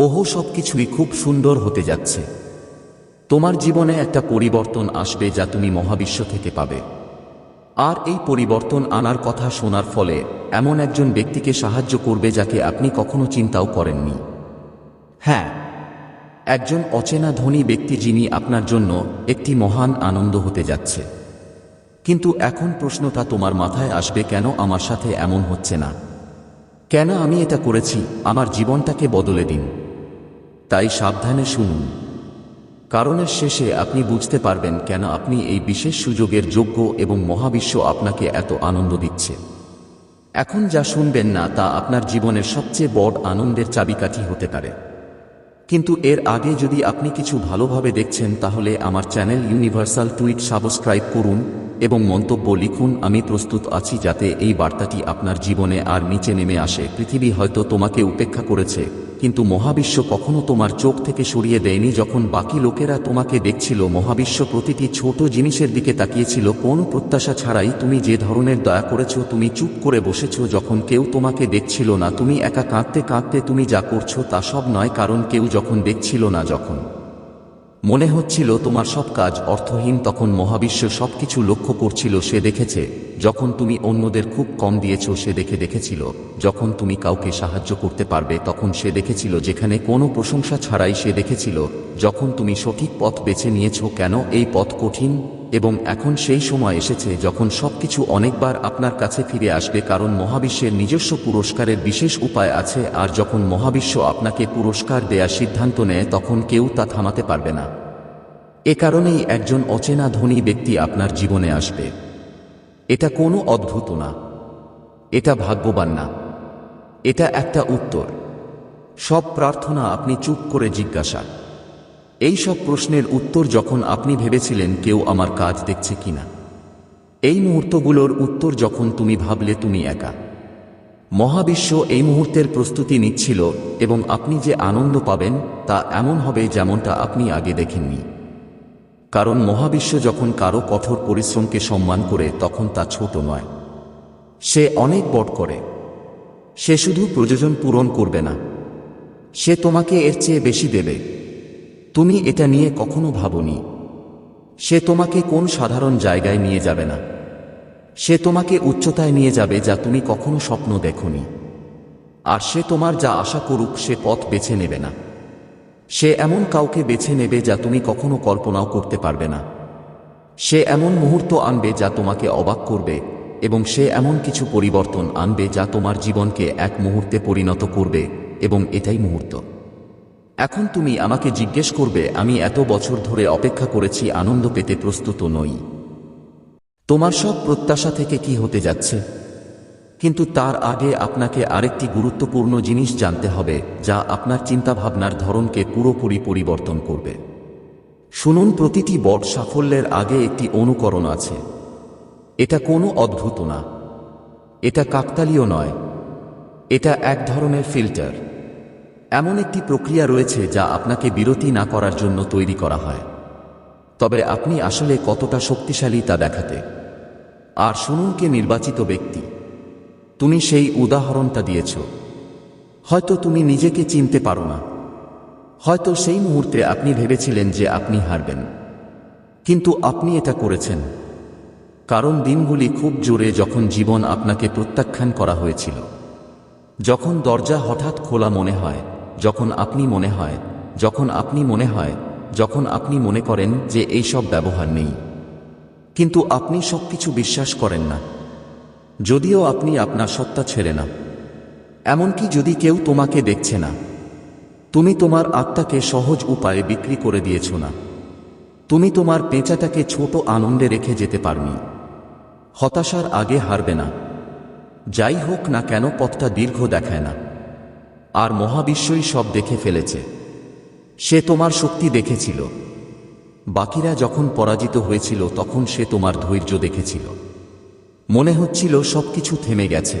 ওহো, সবকিছুই খুব সুন্দর হতে যাচ্ছে। তোমার জীবনে একটা পরিবর্তন আসবে যা তুমি মহাবিশ্ব থেকে পাবে। আর এই পরিবর্তন আনার কথা শোনার ফলে এমন একজন ব্যক্তিকে সাহায্য করবে যাকে আপনি কখনো চিন্তাও করেননি। হ্যাঁ একজন অচেনা ধনী ব্যক্তি যিনি আপনার জন্য একটি মহান আনন্দ হতে যাচ্ছে। কিন্তু এখন প্রশ্নটা তোমার মাথায় আসবে, কেন আমার সাথে এমন হচ্ছে না? কেন আমি এটা করেছি? আমার জীবনটাকে বদলে দিন। তাই সাবধানে শুনুন। কারণের শেষে আপনি বুঝতে পারবেন কেন আপনি এই বিশেষ সুযোগের যোগ্য এবং মহাবিশ্ব আপনাকে এত আনন্দ দিচ্ছে। এখন যা শুনবেন না তা আপনার জীবনের সবচেয়ে বড় আনন্দের চাবিকাঠি হতে পারে। কিন্তু এর আগে যদি আপনি কিছু ভালোভাবে দেখছেন তাহলে আমার চ্যানেল ইউনিভার্সাল টুইট সাবস্ক্রাইব করুন এবং মন্তব্য লিখুন, আমি প্রস্তুত আছি যাতে এই বার্তাটি আপনার জীবনে আর নিচে নেমে আসে। পৃথিবী হয়তো তোমাকে উপেক্ষা করেছে। কিন্তু মহাবিশ্ব কখনো তোমার চোখ থেকে সরিয়ে দেয়নি যখন বাকি লোকেরা তোমাকে দেখছিল। মহাবিশ্ব প্রতিটি ছোট জিনিসের দিকে তাকিয়েছিল। কোন প্রত্যাশা ছাড়াই তুমি যে ধরনের দয়া করেছ, তুমি চুপ করে বসেছ যখন কেউ তোমাকে দেখছিল না। তুমি একা কাঁদতে কাঁদতে তুমি যা করছ তা সব নয়, কারণ কেউ যখন দেখছিল না যখন। মনে হচ্ছিল তোমার সব কাজ অর্থহীন, তখন মহাবিশ্ব সব কিছু লক্ষ্য করছিল, সে দেখেছে, যখন তুমি অন্যদের খুব কম দিয়েছ, সে দেখে দেখেছিল, যখন তুমি কাউকে সাহায্য করতে পারবে, তখন সে দেখেছিল, যেখানে কোনো প্রশংসা ছাড়াই সে দেখেছিল, যখন তুমি সঠিক পথ বেছে নিয়েছ, কেন এই পথ কঠিন? এবং এখন সেই সময় এসেছে যখন সবকিছু অনেকবার আপনার কাছে ফিরে আসবে কারণ মহাবিশ্বের নিজস্ব পুরস্কারের বিশেষ উপায় আছে আর যখন মহাবিশ্ব আপনাকে পুরস্কার দেয়ার সিদ্ধান্ত নেয়, তখন কেউ তা থামাতে পারবে না। এ কারণেই একজন অচেনা ধনী ব্যক্তি আপনার জীবনে আসবে। এটা কোনো অদ্ভুত না। এটা ভাগ্যবান না। এটা একটা উত্তর। সব প্রার্থনা আপনি চুপ করে জিজ্ঞাসা। এই সব প্রশ্নের উত্তর যখন আপনি ভেবেছিলেন কেউ আমার কাজ দেখছে কিনা। এই মুহূর্তগুলোর উত্তর যখন তুমি ভাবলে তুমি একা। মহাবিশ্ব এই মুহূর্তের প্রস্তুতি নিচ্ছিল এবং আপনি যে আনন্দ পাবেন তা এমন হবে যেমনটা আপনি আগে দেখেননি। কারণ মহাবিশ্ব যখন কারও কঠোর পরিশ্রমকে সম্মান করে তখন তা ছোট নয়। সে অনেক বড় করে। সে শুধু প্রয়োজন পূরণ করবে না। সে তোমাকে এর চেয়ে বেশি দেবে। তুমি এটা নিয়ে কখনো ভাবনি। সে তোমাকে কোন সাধারণ জায়গায় নিয়ে যাবে না। সে তোমাকে উচ্চতায় নিয়ে যাবে যা তুমি কখনো স্বপ্ন দেখনি। আর সে তোমার যা আশা করুক, সে পথ বেছে নেবে না। সে এমন কাউকে বেছে নেবে যা তুমি কখনো কল্পনাও করতে পারবে না। সে এমন মুহূর্ত আনবে যা তোমাকে অবাক করবে এবং সে এমন কিছু পরিবর্তন আনবে যা তোমার জীবনকে এক মুহূর্তে পরিণত করবে এবং এটাই মুহূর্ত। এখন তুমি আমাকে জিজ্ঞেস করবে, আমি এত বছর ধরে অপেক্ষা করেছি, আনন্দ পেতে প্রস্তুত নই। তোমার সব প্রত্যাশা থেকে কি হতে যাচ্ছে? কিন্তু তার আগে আপনাকে আরেকটি গুরুত্বপূর্ণ জিনিস জানতে হবে, যা আপনার চিন্তাভাবনার ধরনকে পুরোপুরি পরিবর্তন করবে। শুনুন, প্রতিটি বট সাফল্যের আগে একটি অনুকরণ আছে। এটা কোনো অদ্ভুত না। এটা কাকতালীয় নয়। এটা এক ধরনের ফিল্টার। এমন একটি প্রক্রিয়া রয়েছে যা আপনাকে বিরতি না করার জন্য তৈরি করা হয়। তবে আপনি আসলে কতটা শক্তিশালী তা দেখাতে। আর শুনুন কে নির্বাচিত ব্যক্তি। তুমি সেই উদাহরণটা দিয়েছ। হয়তো তুমি নিজেকে চিনতে পারো না। হয়তো সেই মুহূর্তে আপনি ভেবেছিলেন যে আপনি হারবেন। কিন্তু আপনি এটা করেছেন। কারণ দিনগুলি খুব জোরে যখন জীবন আপনাকে প্রত্যাখ্যান করা হয়েছিল। যখন দরজা হঠাৎ খোলা মনে হয় যখন আপনি মনে হয়, যখন আপনি মনে হয়, যখন আপনি মনে করেন যে এই সব ব্যবহার নেই। কিন্তু আপনি সবকিছু বিশ্বাস করেন না। যদিও আপনি আপনার সত্তা ছেড়ে না। এমনকি যদি কেউ তোমাকে দেখছে না, তুমি তোমার আত্মাকে সহজ উপায়ে বিক্রি করে দিয়েছ না। তুমি তোমার পেঁচাটাকে ছোট আনন্দে রেখে যেতে পারনি। হতাশার আগে হারবে না। যাই হোক না কেন, পথটা দীর্ঘ দেখায় না। আর মহাবিশ্বই সব দেখে ফেলেছে। সে তোমার শক্তি দেখেছিল। বাকিরা যখন পরাজিত হয়েছিল, তখন সে তোমার ধৈর্য দেখেছিল। মনে হচ্ছিল সবকিছু থেমে গেছে।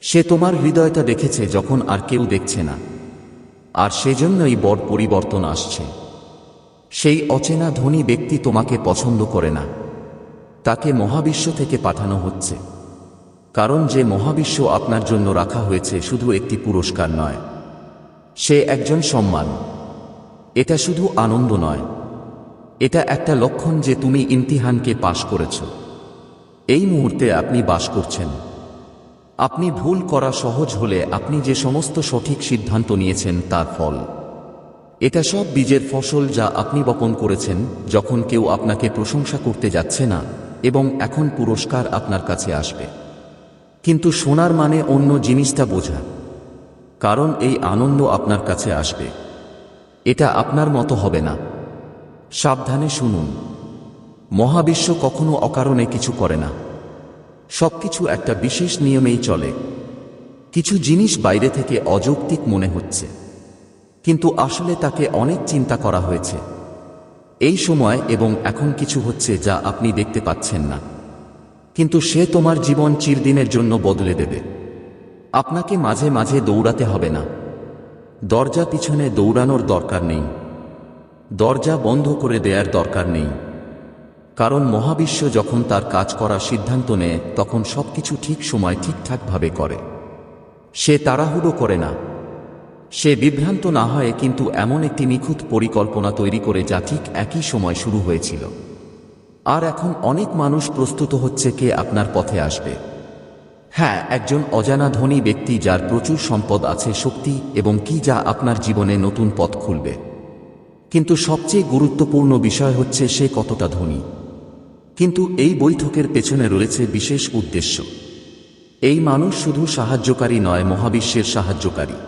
সে তোমার হৃদয়টা দেখেছে যখন আর কেউ দেখছে না। আর সেজন্যই বড় পরিবর্তন আসছে। সেই অচেনা ধনী ব্যক্তি তোমাকে পছন্দ করে না। তাকে মহাবিশ্ব থেকে পাঠানো হচ্ছে। কারণ যে মহাবিশ্ব আপনার জন্য রাখা হয়েছে শুধু একটি পুরস্কার নয়। সে একজন সম্মান। এটা শুধু আনন্দ নয়। এটা একটা লক্ষণ যে তুমি ইমতিহানকে পাশ করেছ। এই মুহূর্তে আপনি বাস করছেন। আপনি ভুল করা সহজ হলে আপনি যে সমস্ত সঠিক সিদ্ধান্ত নিয়েছেন তার ফল। এটা সব বীজের ফসল যা আপনি বপন করেছেন, যখন কেউ আপনাকে প্রশংসা করতে যাচ্ছে না, এবং এখন পুরস্কার আপনার কাছে আসবে। কিন্তু সোনার মানে অন্য জিনিসটা বোঝা। কারণ এই আনন্দ আপনার কাছে আসবে। এটা আপনার মতো হবে না। সাবধানে শুনুন। মহাবিশ্ব কখনো অকারণে কিছু করে না। সবকিছু একটা বিশেষ নিয়মেই চলে। কিছু জিনিস বাইরে থেকে অযৌক্তিক মনে হচ্ছে। কিন্তু আসলে তাকে অনেক চিন্তা করা হয়েছে। এই সময় এবং এখন কিছু হচ্ছে যা আপনি দেখতে পাচ্ছেন না। কিন্তু সে তোমার জীবন চিরদিনের জন্য বদলে দেবে। আপনাকে মাঝে মাঝে দৌড়াতে হবে না। দরজা পিছনে দৌড়ানোর দরকার নেই। দরজা বন্ধ করে দেয়ার দরকার নেই। কারণ মহাবিশ্ব যখন তার কাজ করার সিদ্ধান্ত নেয়, তখন সবকিছু ঠিক সময় ঠিকঠাকভাবে করে। সে তাড়াহুড়ো করে না। সে বিভ্রান্ত না হয়, কিন্তু এমন একটি নিখুঁত পরিকল্পনা তৈরি করে যা ঠিক একই সময় শুরু হয়েছিল। আর এখন অনেক মানুষ প্রস্তুত হচ্ছে কে আপনার পথে আসবে। হ্যাঁ একজন অজানা ধনী ব্যক্তি যার প্রচুর সম্পদ আছে শক্তি এবং কি যা আপনার জীবনে নতুন পথ খুলবে। কিন্তু সবচেয়ে গুরুত্বপূর্ণ বিষয় হচ্ছে সে কতটা ধনী। কিন্তু এই বৈঠকের পেছনে রয়েছে বিশেষ উদ্দেশ্য। এই মানুষ শুধু সাহায্যকারী নয়, মহাবিশ্বের সাহায্যকারী।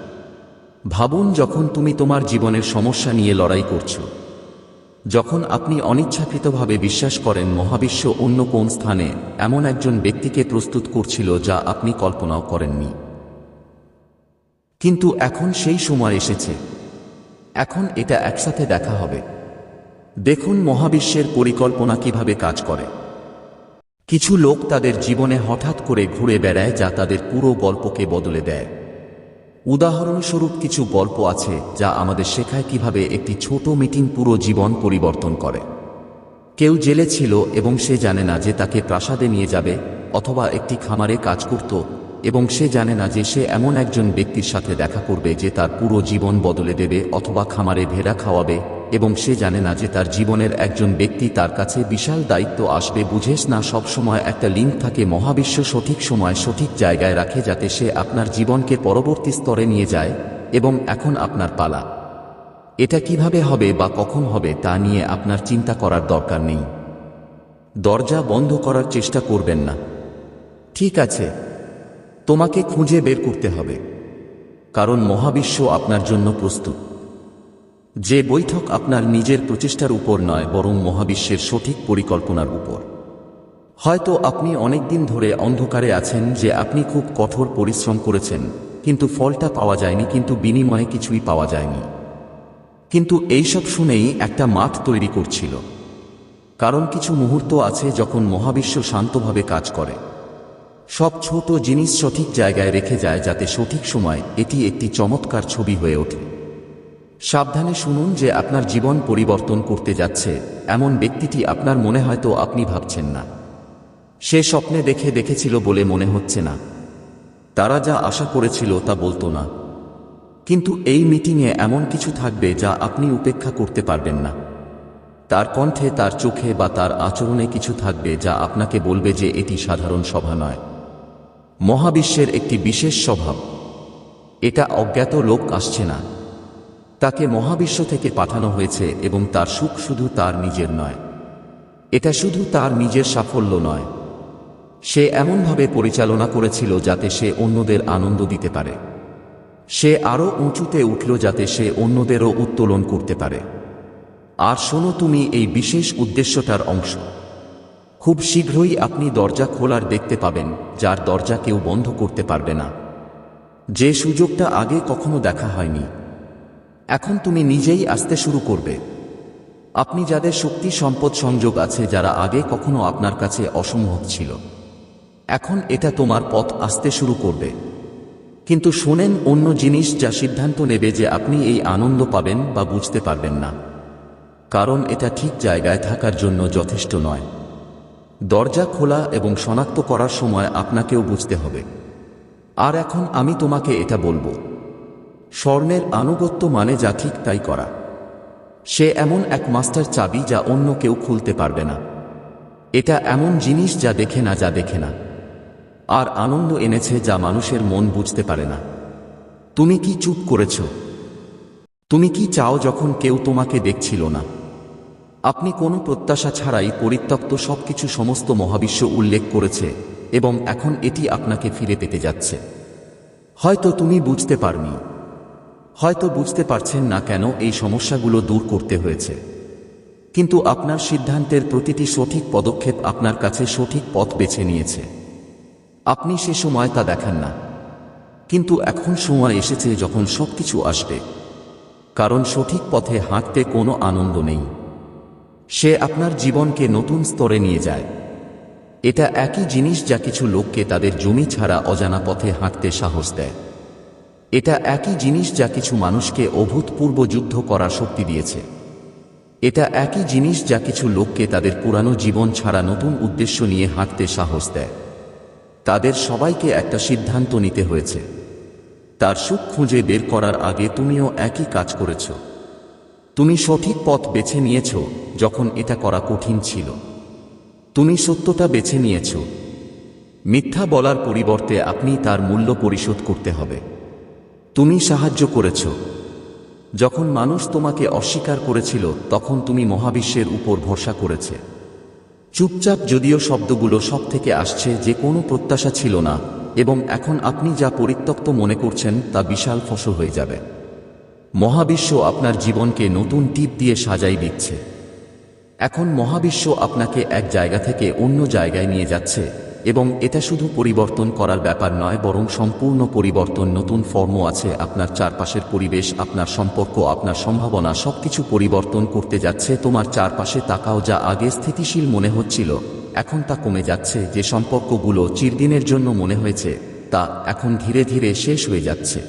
ভাবুন যখন তুমি তোমার জীবনের সমস্যা নিয়ে লড়াই করছ। যখন আপনি অনিচ্ছাকৃতভাবে বিশ্বাস করেন মহাবিশ্ব অন্য কোন স্থানে, এমন একজন ব্যক্তিকে প্রস্তুত করছিল যা আপনি কল্পনাও করেননি। কিন্তু এখন সেই সময় এসেছে। এখন এটা একসাথে দেখা হবে। দেখুন মহাবিশ্বের পরিকল্পনা কীভাবে কাজ করে। কিছু লোক তাদের জীবনে হঠাৎ করে ঘুরে বেড়ায় যা তাদের পুরো গল্পকে বদলে দেয়। উদাহরণস্বরূপ কিছু গল্প আছে যা আমাদের শেখায় কীভাবে একটি ছোট মিটিং পুরো জীবন পরিবর্তন করে। কেউ জেলে ছিল এবং সে জানে না যে তাকে প্রাসাদে নিয়ে যাবে অথবা একটি খামারে কাজ করত এবং সে জানে না যে সে এমন একজন ব্যক্তির সাথে দেখা করবে যে তার পুরো জীবন বদলে দেবে অথবা খামারে ভেড়া খাওয়াবে এবং সে জানে না যে তার জীবনের একজন ব্যক্তি তার কাছে বিশাল দায়িত্ব আসবে, বুঝেস না সব সময় একটা লিঙ্ক থাকে মহাবিশ্ব সঠিক সময় সঠিক জায়গায় রাখে যাতে সে আপনার জীবনকে পরবর্তী স্তরে নিয়ে যায় এবং এখন আপনার পালা। এটা কীভাবে হবে বা কখন হবে তা নিয়ে আপনার চিন্তা করার দরকার নেই। দরজা বন্ধ করার চেষ্টা করবেন না। ঠিক আছে, তোমাকে খুঁজে বের করতে হবে, কারণ মহাবিশ্ব আপনার জন্য প্রস্তুত। যে বৈঠক আপনার নিজের প্রচেষ্টার উপর নয়, বরং মহাবিশ্বের সঠিক পরিকল্পনার উপর। হয়তো আপনি অনেকদিন ধরে অন্ধকারে আছেন যে আপনি খুব কঠোর পরিশ্রম করেছেন, কিন্তু ফলটা পাওয়া যায়নি, কিন্তু বিনিময়ে কিছুই পাওয়া যায়নি। কিন্তু এইসব শুনেই একটা মাঠ তৈরি করছিল। কারণ কিছু মুহূর্ত আছে যখন মহাবিশ্ব শান্তভাবে কাজ করে। সব ছোট জিনিস সঠিক জায়গায় রেখে যায় যাতে সঠিক সময় এটি একটি চমৎকার ছবি হয়ে ওঠে। সাবধানে শুনুন যে আপনার জীবন পরিবর্তন করতে যাচ্ছে। এমন ব্যক্তিটি আপনার মনে হয়তো আপনি ভাবছেন না। সে স্বপ্নে দেখে দেখেছিল বলে মনে হচ্ছে না। তারা যা আশা করেছিল তা বলতো না। কিন্তু এই মিটিংয়ে এমন কিছু থাকবে যা আপনি উপেক্ষা করতে পারবেন না। তার কণ্ঠে, তার চোখে বা তার আচরণে কিছু থাকবে যা আপনাকে বলবে যে এটি সাধারণ সভা নয়। মহাবিশ্বের একটি বিশেষ স্বভাব। এটা অজ্ঞাত লোক আসছে না। তাকে মহাবিশ্ব থেকে পাঠানো হয়েছে এবং তার সুখ শুধু তার নিজের নয়। এটা শুধু তার নিজের সাফল্য নয়। সে এমনভাবে পরিচালনা করেছিল যাতে সে অন্যদের আনন্দ দিতে পারে। সে আরও উঁচুতে উঠল যাতে সে অন্যদেরও উত্তোলন করতে পারে। আর শোনো তুমি এই বিশেষ উদ্দেশ্যটার অংশ। খুব শীঘ্রই আপনি দরজা খোলার দেখতে পাবেন, যার দরজা কেউ বন্ধ করতে পারবে না। যে সুযোগটা আগে কখনো দেখা হয়নি। এখন তুমি নিজেই আসতে শুরু করবে। আপনি যাদের শক্তি সম্পদ সংযোগ আছে যারা আগে কখনো আপনার কাছে অসম্ভব ছিল, এখন এটা তোমার পথ আসতে শুরু করবে। কিন্তু শোনেন অন্য জিনিস যা সিদ্ধান্ত নেবে যে আপনি এই আনন্দ পাবেন বা বুঝতে পারবেন না। কারণ এটা ঠিক জায়গায় থাকার জন্য যথেষ্ট নয়। দরজা খোলা এবং শনাক্ত করার সময় আপনাকেও বুঝতে হবে। আর এখন আমি তোমাকে এটা বলব। স্বর্ণের আনুগত্য মানে যা ঠিক তাই করা। সে এমন এক মাস্টার চাবি যা অন্য কেউ খুলতে পারবে না। এটা এমন জিনিস যা দেখে না, যা দেখে না। আর আনন্দ এনেছে যা মানুষের মন বুঝতে পারে না। তুমি কি চুপ করেছ? তুমি কি চাও যখন কেউ তোমাকে দেখছিল না? আপনি কোনো প্রত্যাশা ছাড়াই পরিত্যক্ত সবকিছু সমস্ত মহাবিশ্ব উল্লেখ করেছে এবং এখন এটি আপনাকে ফিরে পেতে যাচ্ছে। হয়তো তুমি বুঝতে পারনি। হয়তো বুঝতে পারছেন না কেন এই সমস্যাগুলো দূর করতে হয়েছে। কিন্তু আপনার সিদ্ধান্তের প্রতিটি সঠিক পদক্ষেপ আপনার কাছে সঠিক পথ বেছে নিয়েছে। আপনি সে সময় তা দেখান না। কিন্তু এখন সময় এসেছে যখন সব কিছু আসবে। কারণ সঠিক পথে হাঁটতে কোনো আনন্দ নেই। সে আপনার জীবনকে নতুন স্তরে নিয়ে যায়। এটা একই জিনিস যা কিছু লোককে তাদের জমি ছাড়া অজানা পথে হাঁটতে সাহস দেয়। এটা একই জিনিস যা কিছু মানুষকে অভূতপূর্ব যুদ্ধ করার শক্তি দিয়েছে। এটা একই জিনিস যা কিছু লোককে তাদের পুরানো জীবন ছাড়া নতুন উদ্দেশ্য নিয়ে হাঁটতে সাহস দেয়। তাদের সবাইকে একটা সিদ্ধান্ত নিতে হয়েছে। তার সুখ খুঁজে বের করার আগে তুমিও একই কাজ করেছ। তুমি সঠিক পথ বেছে নিয়েছ যখন এটা করা কঠিন ছিল। তুমি সত্যতা বেছে নিয়েছ। মিথ্যা বলার পরিবর্তে আপনি তার মূল্য পরিশোধ করতে হবে। তুমি সাহায্য করেছ। যখন মানুষ তোমাকে অস্বীকার করেছিল, তখন তুমি মহাবিশ্বের উপর ভরসা করেছে। চুপচাপ যদিও শব্দগুলো সব থেকে আসছে যে কোনো প্রত্যাশা ছিল না, এবং এখন আপনি যা পরিত্যক্ত মনে করছেন তা বিশাল ফসল হয়ে যাবে। মহাবিশ্ব আপনার জীবনকে নতুন টিপ দিয়ে সাজাই দিচ্ছে। এখন মহাবিশ্ব আপনাকে এক জায়গা থেকে অন্য জায়গায় নিয়ে যাচ্ছে। এবং এটা শুধু পরিবর্তন করার ব্যাপার নয়, বরং সম্পূর্ণ পরিবর্তন, নতুন ফর্ম আছে, আপনার চারপাশের পরিবেশ, আপনার সম্পর্ক, আপনার সম্ভাবনা, সবকিছু পরিবর্তন করতে যাচ্ছে, তোমার চারপাশে তাকাও যা আগে স্থিতিশীল মনে হচ্ছিল, এখন তা কমে যাচ্ছে, যে সম্পর্কগুলো চিরদিনের জন্য মনে হয়েছে, তা এখন ধীরে ধীরে শেষ হয়ে যাচ্ছে।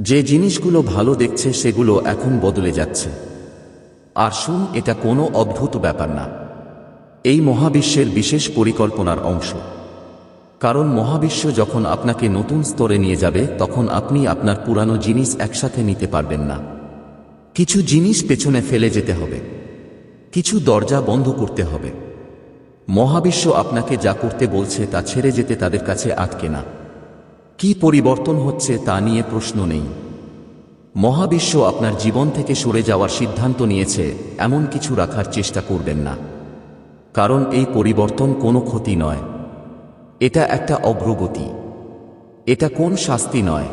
যে জিনিসগুলো ভালো দেখছে, সেগুলো এখন বদলে যাচ্ছে। আর শুন, এটা কোনো অদ্ভুত ব্যাপার না। এই মহাবিশ্বের বিশেষ পরিকল্পনার অংশ। কারণ মহাবিশ্ব যখন আপনাকে নতুন স্তরে নিয়ে যাবে, তখন আপনি আপনার পুরানো জিনিস একসাথে নিতে পারবেন না। কিছু জিনিস পেছনে ফেলে যেতে হবে। কিছু দরজা বন্ধ করতে হবে। মহাবিশ্ব আপনাকে যা করতে বলছে তা ছেড়ে যেতে তাদের কাছে আটকে না। কি পরিবর্তন হচ্ছে তা নিয়ে প্রশ্ন নেই। মহাবিশ্ব আপনার জীবন থেকে সরে যাওয়ার সিদ্ধান্ত নিয়েছে, এমন কিছু রাখার চেষ্টা করবেন না। কারণ এই পরিবর্তন কোনো ক্ষতি নয়। এটা একটা অগ্রগতি। এটা কোন শাস্তি নয়।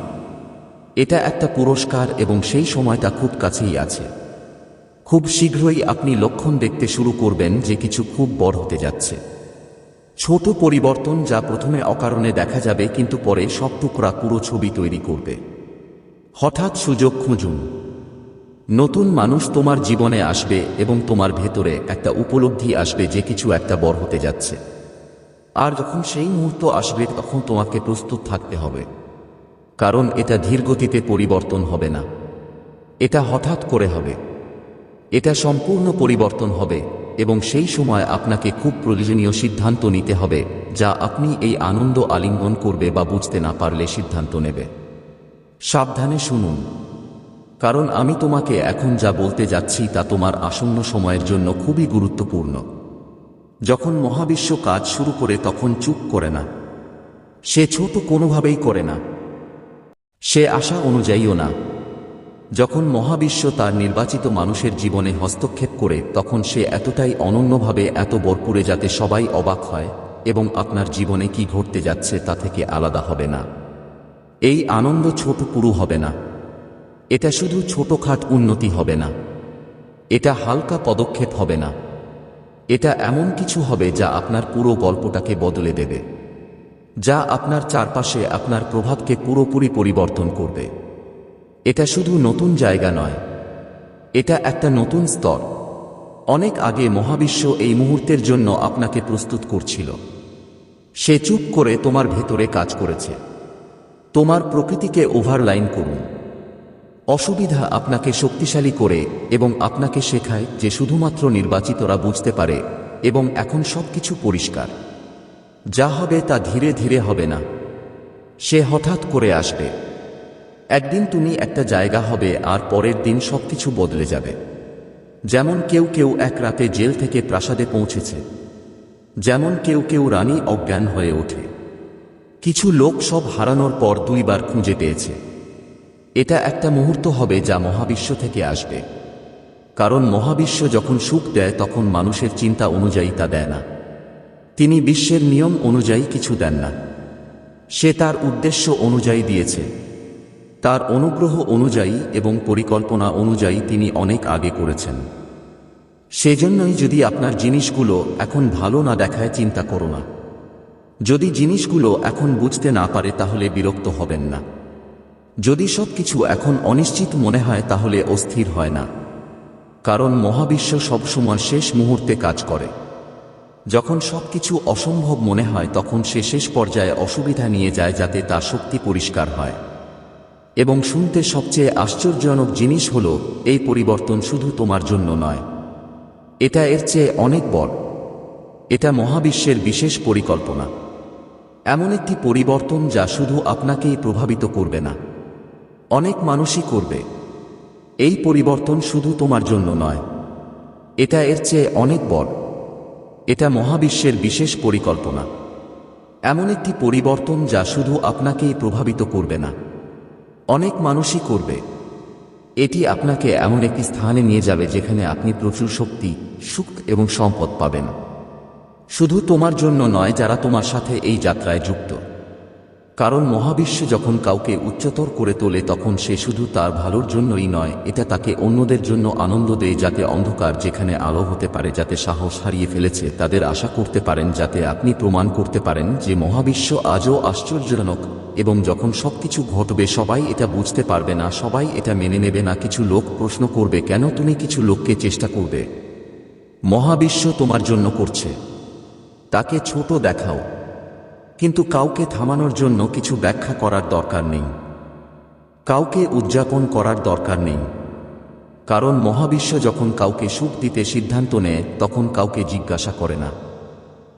এটা একটা পুরস্কার এবং সেই সময়টা খুব কাছেই আছে। খুব শীঘ্রই আপনি লক্ষণ দেখতে শুরু করবেন যে কিছু খুব বড় হতে যাচ্ছে। ছোট পরিবর্তন যা প্রথমে অকারণে দেখা যাবে কিন্তু পরে সব টুকরা পুরো ছবি তৈরি করবে। হঠাৎ সুযোগ খুঁজুন। নতুন মানুষ তোমার জীবনে আসবে এবং তোমার ভেতরে একটা উপলব্ধি আসবে যে কিছু একটা বড় হতে যাচ্ছে। আর যখন সেই মুহূর্ত আসবে, তখন তোমাকে প্রস্তুত থাকতে হবে। কারণ এটা ধীরগতিতে পরিবর্তন হবে না। এটা হঠাৎ করে হবে। এটা সম্পূর্ণ পরিবর্তন হবে এবং সেই সময় আপনাকে খুব প্রয়োজনীয় সিদ্ধান্ত নিতে হবে, যা আপনি এই আনন্দ আলিঙ্গন করবে বা বুঝতে না পারলে সিদ্ধান্ত নেবে। সাবধানে শুনুন। কারণ আমি তোমাকে এখন যা বলতে যাচ্ছি তা তোমার আসন্ন সময়ের জন্য খুবই গুরুত্বপূর্ণ। যখন মহাবিশ্ব কাজ শুরু করে তখন চুপ করে না। সে ছোট কোনোভাবেই করে না। সে আশা অনুযায়ীও না। যখন মহাবিশ্ব তার নির্বাচিত মানুষের জীবনে হস্তক্ষেপ করে, তখন সে এতটাই অনন্যভাবে এত বরপুরে যাতে সবাই অবাক হয় এবং আপনার জীবনে কি ঘটতে যাচ্ছে তা থেকে আলাদা হবে না। এই আনন্দ ছোট পুরু হবে না। এটা শুধু ছোটখাট উন্নতি হবে না। এটা হালকা পদক্ষেপ হবে না। এটা এমন কিছু হবে যা আপনার পুরো গল্পটাকে বদলে দেবে। যা আপনার চারপাশে আপনার প্রভাবকে পুরোপুরি পরিবর্তন করবে। এটা শুধু নতুন জায়গা নয়। এটা একটা নতুন স্তর। অনেক আগে মহাবিশ্ব এই মুহূর্তের জন্য আপনাকে প্রস্তুত করছিল। সে চুপ করে তোমার ভেতরে কাজ করেছে। তোমার প্রকৃতিকে ওভারলাইন করুন। অসুবিধা আপনাকে শক্তিশালী করে এবং আপনাকে শেখায় যে শুধুমাত্র নির্বাচিতরা বুঝতে পারে এবং এখন সবকিছু পরিষ্কার। যা হবে তা ধীরে ধীরে হবে না। সে হঠাৎ করে আসবে। একদিন তুমি একটা জায়গা হবে আর পরের দিন সবকিছু বদলে যাবে। যেমন কেউ কেউ এক রাতে জেল থেকে প্রাসাদে পৌঁছেছে। যেমন কেউ কেউ রানী অজ্ঞান হয়ে ওঠে। কিছু লোক সব হারানোর পর দুইবার খুঁজে পেয়েছে। এটা একটা মুহূর্ত হবে যা মহাবিশ্ব থেকে আসবে। কারণ মহাবিশ্ব যখন সুখ দেয়, তখন মানুষের চিন্তা অনুযায়ী তা দেয় না। তিনি বিশ্বের নিয়ম অনুযায়ী কিছু দেন না। সে তার উদ্দেশ্য অনুযায়ী দিয়েছে। তার অনুগ্রহ অনুযায়ী এবং পরিকল্পনা অনুযায়ী তিনি অনেক আগে করেছেন। সেজন্যই যদি আপনার জিনিসগুলো এখন ভালো না দেখায়, চিন্তা করো না। যদি জিনিসগুলো এখন বুঝতে না পারে, তাহলে বিরক্ত হবেন না। যদি সব কিছু এখন অনিশ্চিত মনে হয়, তাহলে অস্থির হয় না। কারণ মহাবিশ্ব সবসময় শেষ মুহূর্তে কাজ করে। যখন সবকিছু অসম্ভব মনে হয়, তখন সে শেষ পর্যায়ে অসুবিধা নিয়ে যায় যাতে তার শক্তি পরিষ্কার হয়। এবং শুনতে সবচেয়ে আশ্চর্যজনক জিনিস হল, এই পরিবর্তন শুধু তোমার জন্য নয়। এটা এর চেয়ে অনেক বড়। এটা মহাবিশ্বের বিশেষ পরিকল্পনা। এমন একটি পরিবর্তন যা শুধু আপনাকেই প্রভাবিত করবে না। অনেক মানুষই করবে। এই পরিবর্তন শুধু তোমার জন্য নয়। এটা এর চেয়ে অনেক বড়। এটা মহাবিশ্বের বিশেষ পরিকল্পনা। এমন একটি পরিবর্তন যা শুধু আপনাকেই প্রভাবিত করবে না। অনেক মানুষই করবে। এটি আপনাকে এমন একটি স্থানে নিয়ে যাবে যেখানে আপনি প্রচুর শক্তি, সুখ এবং সম্পদ পাবেন। শুধু তোমার জন্য নয়, যারা তোমার সাথে এই যাত্রায় যুক্ত। কারণ মহাবিশ্ব যখন কাউকে উচ্চতর করে তোলে তখন সে শুধু তার ভালোর জন্যই নয়, এটা তাকে অন্যদের জন্য আনন্দ দেয় যাতে অন্ধকার যেখানে আলো হতে পারে, যাতে সাহস হারিয়ে ফেলেছে, তাদের আশা করতে পারেন যাতে আপনি প্রমাণ করতে পারেন যে মহাবিশ্ব আজও আশ্চর্যজনক এবং যখন সবকিছু ঘটবে সবাই এটা বুঝতে পারবে না, সবাই এটা মেনে নেবে না, কিছু লোক প্রশ্ন করবে, কেন তুমি কিছু লোককে চেষ্টা করবে? মহাবিশ্ব তোমার জন্য করছে। তাকে ছোট দেখাও। কিন্তু কাউকে থামানোর জন্য কিছু ব্যাখ্যা করার দরকার নেই। কাউকে উদযাপন করার দরকার নেই। কারণ মহাবিশ্ব যখন কাউকে সুখ দিতে সিদ্ধান্ত নেয়, তখন কাউকে জিজ্ঞাসা করে না।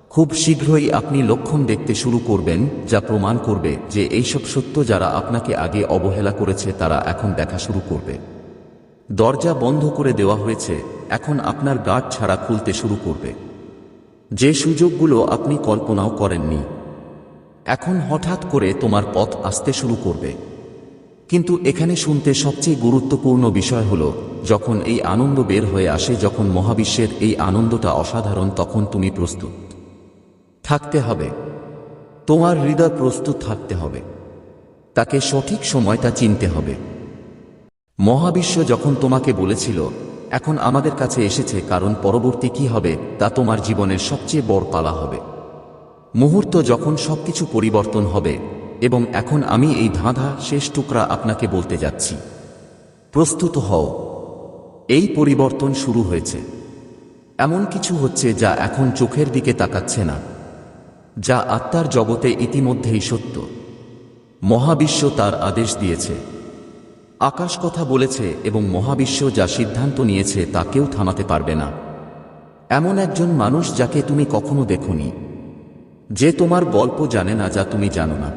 খুব শীঘ্রই আপনি লক্ষণ দেখতে শুরু করবেন, যা প্রমাণ করবে যে এইসব সত্য যারা আপনাকে আগে অবহেলা করেছে, তারা এখন দেখা শুরু করবে। দরজা বন্ধ করে দেওয়া হয়েছে, এখন আপনার গার্ড ছাড়া খুলতে শুরু করবে। যে সুযোগগুলো আপনি কল্পনাও করেননি এখন হঠাৎ করে তোমার পথ আসতে শুরু করবে। কিন্তু এখানে শুনতে সবচেয়ে গুরুত্বপূর্ণ বিষয় হল, যখন এই আনন্দ বের হয়ে আসে, যখন মহাবিশ্বের এই আনন্দটা অসাধারণ, তখন তুমি প্রস্তুত। থাকতে হবে। তোমার হৃদয় প্রস্তুত থাকতে হবে। তাকে সঠিক সময়টা চিনতে হবে। মহাবিশ্ব যখন তোমাকে বলেছিল, এখন আমাদের কাছে এসেছে, কারণ পরবর্তী কি হবে, তা তোমার জীবনের সবচেয়ে বড় পালা হবে। মুহূর্ত যখন সবকিছু পরিবর্তন হবে, এবং এখন আমি এই ধাঁধা শেষ টুকরা আপনাকে বলতে যাচ্ছি। প্রস্তুত হও। এই পরিবর্তন শুরু হয়েছে। এমন কিছু হচ্ছে যা এখন চোখের দিকে তাকাচ্ছে না, যা আত্মার জগতে ইতিমধ্যেই সত্য। মহাবিশ্ব তার আদেশ দিয়েছে। আকাশ কথা বলেছে এবং মহাবিশ্ব যা সিদ্ধান্ত নিয়েছে তা কেউ থামাতে পারবে না। এমন একজন মানুষ যাকে তুমি কখনো দেখনি। যে তোমার গল্প জানে না, যা তুমি জানো না।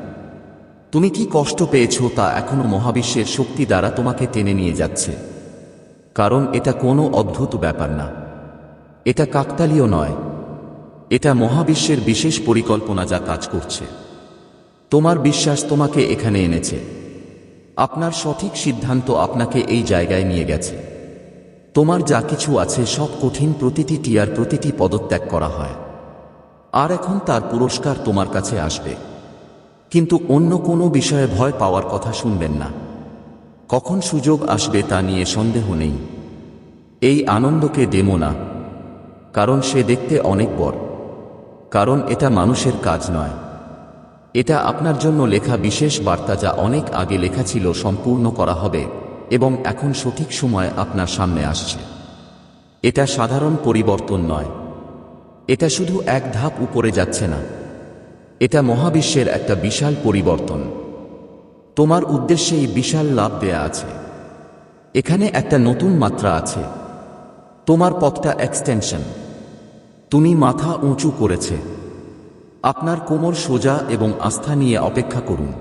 তুমি কি কষ্ট পেয়েছ, তা এখনও মহাবিশ্বের শক্তি দ্বারা তোমাকে টেনে নিয়ে যাচ্ছে। কারণ এটা কোনো অদ্ভুত ব্যাপার না। এটা কাকতালীয় নয়। এটা মহাবিশ্বের বিশেষ পরিকল্পনা যা কাজ করছে। তোমার বিশ্বাস তোমাকে এখানে এনেছে। আপনার সঠিক সিদ্ধান্ত আপনাকে এই জায়গায় নিয়ে গেছে। তোমার যা কিছু আছে, সব কঠিন প্রতিটি টিয়ার, প্রতিটি পদত্যাগ করা হয়। আর এখন তার পুরস্কার তোমার কাছে আসবে। কিন্তু অন্য কোনো বিষয়ে ভয় পাওয়ার কথা শুনবেন না। কখন সুযোগ আসবে তা নিয়ে সন্দেহ নেই। এই আনন্দকে দেমো না, কারণ সে দেখতে অনেক বড়। কারণ এটা মানুষের কাজ নয়। এটা আপনার জন্য লেখা বিশেষ বার্তা যা অনেক আগে লেখা ছিল সম্পূর্ণ করা হবে এবং এখন সঠিক সময় আপনার সামনে আসছে। এটা সাধারণ পরিবর্তন নয়। এটা শুধু এক ধাপ উপরে যাচ্ছে না। এটা মহাবিশ্বের একটা বিশাল পরিবর্তন। তোমার উদ্দেশ্যে এই বিশাল লাভ দেয়া আছে। এখানে একটা নতুন মাত্রা আছে। তোমার পথটা এক্সটেনশন তুমি মাথা উঁচু করেছে। আপনার কোমর সোজা এবং আস্থা নিয়ে অপেক্ষা করুন।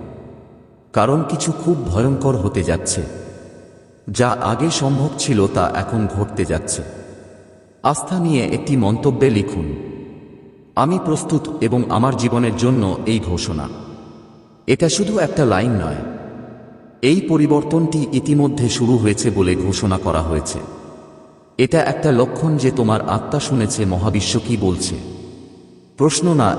কারণ কিছু খুব ভয়ঙ্কর হতে যাচ্ছে। যা আগে সম্ভব ছিল তা এখন ঘটতে যাচ্ছে। আস্থা নিয়ে একটি মন্তব্যে লিখুন, আমি প্রস্তুত এবং আমার জীবনের জন্য এই ঘোষণা। এটা শুধু একটা লাইন নয়। এই পরিবর্তনটি ইতিমধ্যে শুরু হয়েছে বলে ঘোষণা করা হয়েছে। এটা একটা লক্ষণ যে তোমার আত্মা শুনেছে মহাবিশ্ব কি বলছে। প্রশ্ন না